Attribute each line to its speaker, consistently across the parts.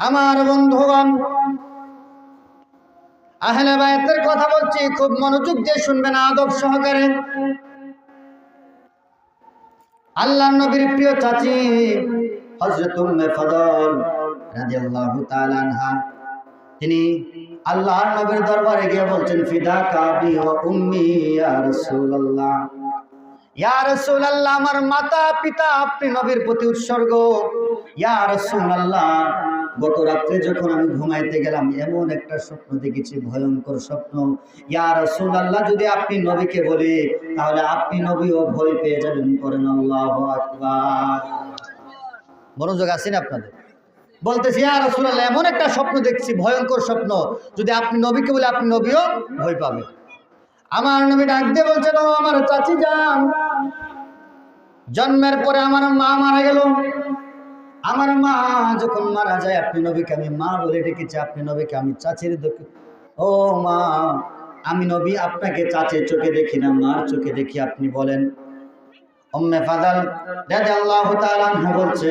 Speaker 1: আমার বন্ধুগণ, আহলে বায়াতের কথা বলছি, খুব মনোযোগ দিয়ে শুনবেন, আদব সহকারে। আল্লাহ নবীর প্রিয় চাচি, হযরত উম্মে রাদিয়াল্লাহু তাআলা আনহা, তিনি আল্লাহর নবীর দরবারে গিয়ে বলছেন ফিদা কাবি ও উম্মি, ইয়া রাসূলুল্লাহ। ইয়া রাসূলুল্লাহ, আমার মাতা পিতা আপনি নবীর প্রতি উৎসর্গ। ইয়া রাসূলুল্লাহ গত রাত্রে যখন আমি ঘুমাইতে গেলাম, এমন একটা স্বপ্ন দেখেছি, ভয়ঙ্কর স্বপ্ন। ইয়া রাসূলুল্লাহ, যদি আপনি নবীকে বলি, তাহলে আপনি নবীও ভয় পেয়ে যাবেন করেন আল্লাহু মনোযোগ আছেন আপনাদের? বলতেছি, ইয়া রাসূলুল্লাহ, এমন একটা স্বপ্ন দেখছি, ভয়ঙ্কর স্বপ্ন। যদি আপনি নবীকে বলে, আপনি নবীও ভয় পাবেন। আমার নবী ডাক দিয়ে বলছেন আমার চাচি যান জন্মের পরে আমার মা মারা গেল। আমার মা যখন মারা যায়, আপনি নবীকে আমি মা বলে ডেকেছি, আপনি নবীকে আমি চাচির ও মা, আমি নবী আপনাকে চাচির চোখে দেখি না, মার চোখে দেখি, আপনি বলেন। বলছে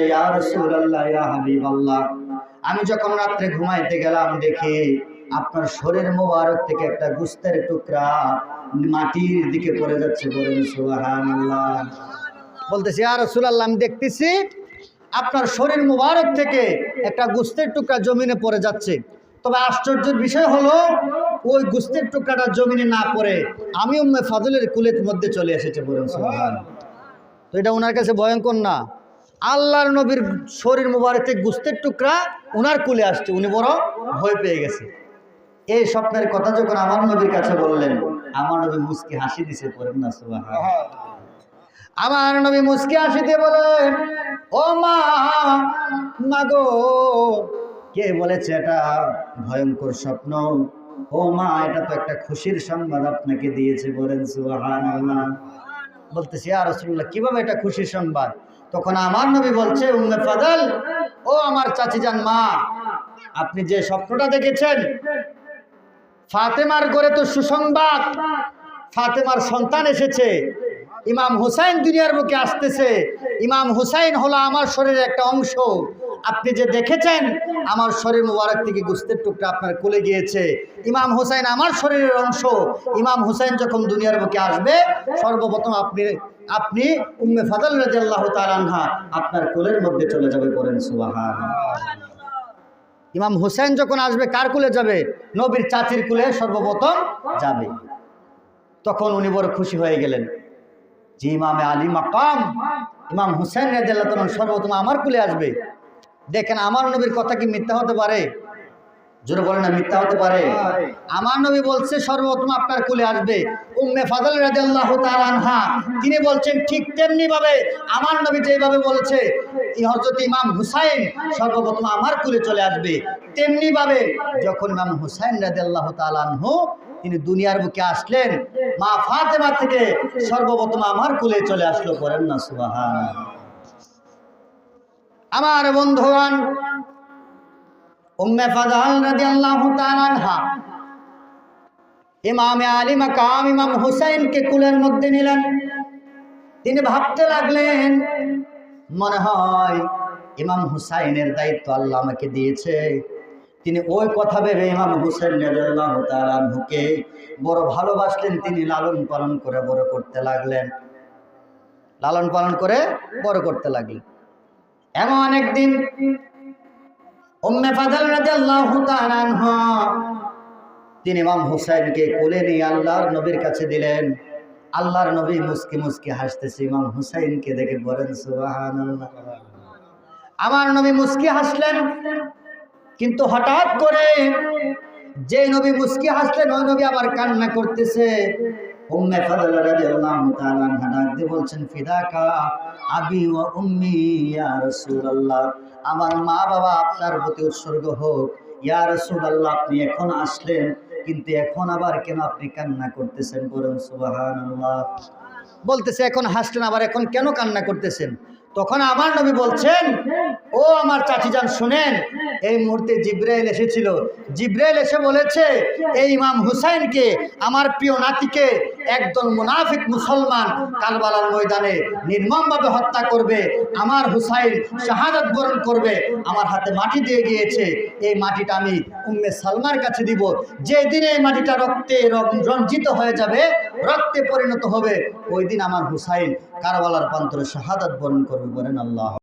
Speaker 1: আমি যখন রাত্রে ঘুমাইতে গেলাম, দেখি আপনার শরীর মোবারক থেকে একটা গুস্তের টুকরা মাটির দিকে পড়ে যাচ্ছে বলেন, সুবহানাল্লাহ। বলতেছি রাসূলুল্লাহ, আমি দেখতেছি আপনার শরীর মোবারক থেকে একটা গুস্তের টুকরা জমিনে পড়ে যাচ্ছে। তবে আশ্চর্যের বিষয় হলো, ওই গুস্তের টুকরাটা জমিনে না পড়ে আমি উম্মে ফাদলের কুলের মধ্যে চলে এসেছে বলেন তো এটা ওনার কাছে ভয়ঙ্কর না। আল্লাহর নবীর শরীর মুবারক থেকে গুস্তের টুকরা ওনার কুলে আসছে, উনি বড় ভয় পেয়ে গেছে। এই স্বপ্নের কথা যখন আমার নবীর কাছে বললেন, আমার নবী মুস্কি হাসি দিছে পড়েন না, সুবহানাল্লাহ। আমার নবী মুস্কি দিয়ে বলেন, ও মা মাগো কে বলেছে এটা? ভয়ঙ্কর স্বপ্ন। ও মা, এটা তো একটা খুশির সংবাদ আপনাকে দিয়েছে বলেন বলতেছি আর রসুল্লাহ কীভাবে এটা খুশির সংবাদ? তখন আমার নবী বলছে, উম্মে ফাদল, ও আমার চাচি যান মা, আপনি যে স্বপ্নটা দেখেছেন, ফাতেমার ঘরে তো সুসংবাদ, ফাতেমার সন্তান এসেছে ইমাম হুসাইন দুনিয়ার বুকে আসতেছে। ইমাম হুসাইন হলো আমার শরীরের একটা অংশ। আপনি যে দেখেছেন, আমার শরীর মুবারক থেকে গুস্তের টুকটা আপনার কোলে গিয়েছে। ইমাম হুসাইন আমার শরীরের অংশ। ইমাম হুসাইন যখন দুনিয়ার বুকে আসবে, সর্বপ্রথম আপনি আপনি উম্মে ফাদল রাজিয়াল্লাহ তালানহা আপনার কোলের মধ্যে চলে যাবে করেন সুবাহান ইমাম হুসাইন যখন আসবে, কার কুলে যাবে? নবীর চাচির কুলে সর্বপ্রথম যাবে। তখন উনি বড় খুশি হয়ে গেলেন। যে ইমামে আলী মাকাম, ইমাম হুসাইন রাজিয়াল্লাহ তালান সর্বপ্রথম আমার কুলে আসবে। দেখেন, আমার নবীর কথা কি মিথ্যা হতে পারে? জোরে বলেন না, মিথ্যা হতে পারে। আমার নবী বলছে, সর্বপ্রথম আপনার কুলে আসবে। উম্মে ফাদল রাদিয়াল্লাহু তাআলা আনহা, তিনি বলছেন, ঠিক তেমনি ভাবে আমার নবী যেভাবে বলেছে হযরত ইমাম হুসাইন সর্বপ্রথম আমার কুলে চলে আসবে। তেমনি ভাবে যখন ইমাম হুসাইন রাদিয়াল্লাহু তাআলা আনহু, তিনি দুনিয়ার বুকে আসলেন মা ফাতেমা থেকে সর্বপ্রথম আমার কুলে চলে আসলো করেন না, সুবহানাল্লাহ। আমার বন্ধুগণ, উম্মে ফাদাল রাদিয়াল্লাহু তাআলা আনহা, ইমামে আলী মাকাম ইমাম হুসাইনকে কুলের মধ্যে নিলেন। তিনি ভাবতে লাগলেন, মনে হয় ইমাম হুসাইনের দায়িত্ব আল্লাহ আমাকে দিয়েছে। তিনি ওই কথা ভেবে ইমাম তাআলা আনহুকে বড় ভালোবাসলেন, তিনি লালন পালন করে বড় করতে লাগলেন। লালন পালন করে বড় করতে লাগলেন। এমন একদিন তিনি ইমাম হুসাইনকে কোলে নিয়ে আল্লাহর নবীর কাছে দিলেন। আল্লাহর নবী মুস্কি মুস্কি হাসতেছে, ইমাম হুসাইনকে দেখে বলেন, সুবহানাল্লাহ। আমার নবী মুস্কি হাসলেন কিন্তু হঠাৎ করে যে নবী মুস্কি হাসলেন ওই নবী আবার কান্না করতেছে। আবি উম্মি ইয়া আমার মা বাবা আপনার প্রতি উৎসর্গ হোক। ইয়া আপনি এখন আসলেন, কিন্তু এখন আবার কেন আপনি কান্না করতেছেন? বলতেছে, এখন হাসলেন, আবার এখন কেন কান্না করতেছেন? তখন আমার নবী বলছেন ও আমার চাচি যান শুনেন। এই মুহূর্তে জিব্রাইল এসেছিল। জিব্রাইল এসে বলেছে, এই ইমাম হুসাইনকে, আমার প্রিয় নাতিকে একদল মুনাফিক মুসলমান কারবালার ময়দানে নির্মমভাবে হত্যা করবে। আমার হুসাইন শাহাদাত বরণ করবে। আমার হাতে মাটি দিয়ে গিয়েছে। এই মাটিটা আমি উম্মে সালমার কাছে দিব। যে দিনে এই মাটিটা রক্তে রঞ্জিত হয়ে যাবে, রক্তে পরিণত হবে, ওই দিন আমার হুসাইন কারবালার প্রান্তরে শাহাদাত বরণ করবে বলেন আল্লাহ।